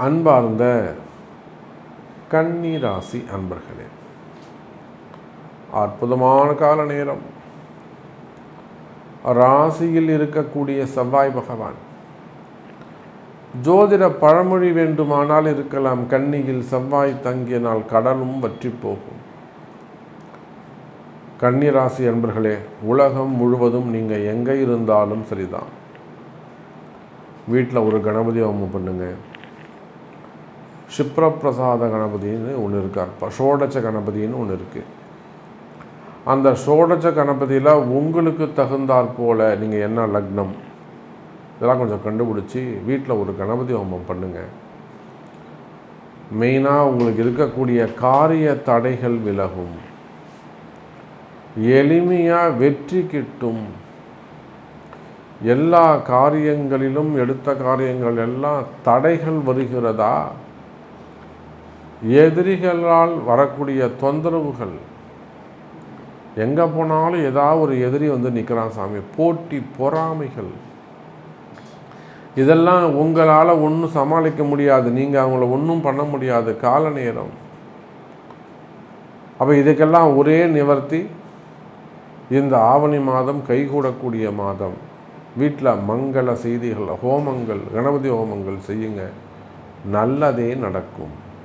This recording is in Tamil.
அன்பார்ந்த கன்னிராசி அன்பர்களே அற்புதமான கால நேரம். ராசியில் இருக்கக்கூடிய செவ்வாய் பகவான் ஜோதிட பழமொழி வேண்டுமானால் இருக்கலாம். கன்னியில் செவ்வாய் தங்கியனால் கடலும் வற்றி போகும். கன்னிராசி அன்பர்களே உலகம் முழுவதும் நீங்கள் எங்கே இருந்தாலும் சரிதான். வீட்டில் ஒரு கணபதி ஹோமம் பண்ணுங்கள் சிப்ரப்பிரசாத கணபதின்னு ஒன்று இருக்கார் ஷோடச்ச கணபதின்னு ஒன்று இருக்குது அந்த ஷோடச்ச கணபதியில் உங்களுக்கு தகுந்தாற் போல் நீங்கள் என்ன லக்னம்? இதெல்லாம் கொஞ்சம் கண்டுபிடிச்சி வீட்டில் ஒரு கணபதி ஹோமம் பண்ணுங்கள் மெயினாக உங்களுக்கு இருக்கக்கூடிய காரிய தடைகள் விலகும். எளிமையாக வெற்றி கிட்டும். எல்லா காரியங்களிலும் எடுத்த காரியங்கள் எல்லாம் தடைகள் வருகிறதா? எதிரிகளால் வரக்கூடிய தொந்தரவுகள். எங்கே போனாலும் ஏதாவது ஒரு எதிரி வந்து நிற்கிறான் சாமி. போட்டி பொறாமைகள். இதெல்லாம் உங்களால் ஒன்றும் சமாளிக்க முடியாது. நீங்கள் அவங்கள ஒன்றும் பண்ண முடியாது. கால நேரம். அப்போ இதுக்கெல்லாம் ஒரே நிவர்த்தி இந்த ஆவணி மாதம் கைகூடக்கூடிய மாதம். வீட்டில் மங்கள செய்திகள் ஹோமங்கள் கணபதி ஹோமங்கள் செய்யுங்க. நல்லதே நடக்கும்.